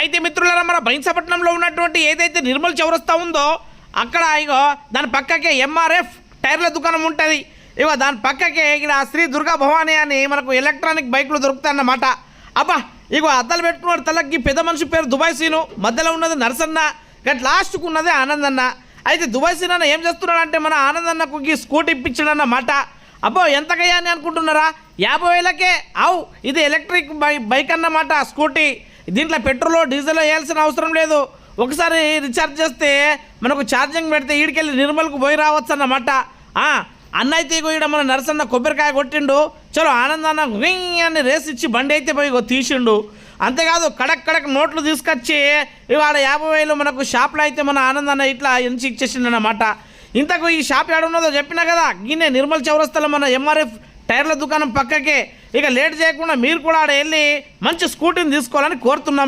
అయితే మిత్రులారా మన బైన్సపట్నంలో ఉన్నటువంటి ఏదైతే నిర్మల్ చౌరస్తా ఉందో అక్కడ ఇగో దాని పక్కకే ఎంఆర్ఎఫ్ టైర్ల దుకాణం ఉంటుంది. ఇగో దాని పక్కకే ఇక్కడ శ్రీ దుర్గా భవానీ అని మనకు ఎలక్ట్రానిక్ బైకులు దొరుకుతాయన్నమాట. అబ్బా ఇగో అద్దలు పెట్టుకున్నాడు తలకి పెద్ద మనిషి పేరు దుబాయ్ సీను మధ్యలో ఉన్నది నరసన్న గట్ లాస్ట్కు ఉన్నది ఆనందన్న. అయితే దుబాయ్ సీన్ అన్న ఏం చేస్తున్నాడంటే మన ఆనందన్నకు ఈ స్కూటీ ఇప్పించాడన్నమాట. అబ్బో ఎంతకయ్యా అని అనుకుంటున్నారా? యాభై వేలకే. అవు ఇది ఎలక్ట్రిక్ బై బైక్ అన్నమాట స్కూటీ. దీంట్లో పెట్రోల్ డీజిల్ వేయాల్సిన అవసరం లేదు. ఒకసారి రీఛార్జ్ చేస్తే మనకు ఛార్జింగ్ పెడితే ఈడికెళ్ళి నిర్మల్కు పోయి రావచ్చు అన్నమాట అన్న అయితే ఇగో ఈడ మన నరసన్న కొబ్బరికాయ కొట్టిండు. చలో ఆనందాన్న గుయ్ అని రేస్ ఇచ్చి బండి అయితే పోయి తీసిండు. అంతేకాదు కడక్ కడక్ నోట్లు తీసుకొచ్చి ఇవాళ యాభై వేలు మనకు షాప్లో అయితే మన ఆనందాన్న ఇట్లా ఎంచి ఇచ్చేసిండు అన్నమాట ఇంతకు ఈ షాప్ ఏడున్నదో చెప్పినా కదా గిన్నె నిర్మల్ చౌరస్తలో మన ఎంఆర్ఎఫ్ టైర్ల దుకాణం పక్కకే. ఇక లేట్ చేయకుండా మీరు కూడా ఆడ వెళ్ళి మంచి స్కూటీని తీసుకోవాలని కోరుతున్నాం.